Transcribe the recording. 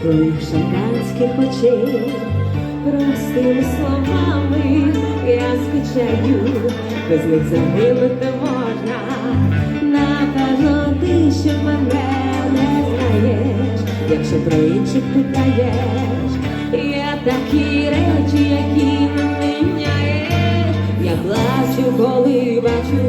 твоїх шампанських очей, простими словами я скучаю, без них загинути можна. Напевно, ти ще мене не знаєш, якщо про інших питаєш, є такі речі, які не міняєш. Я плачу, коли бачу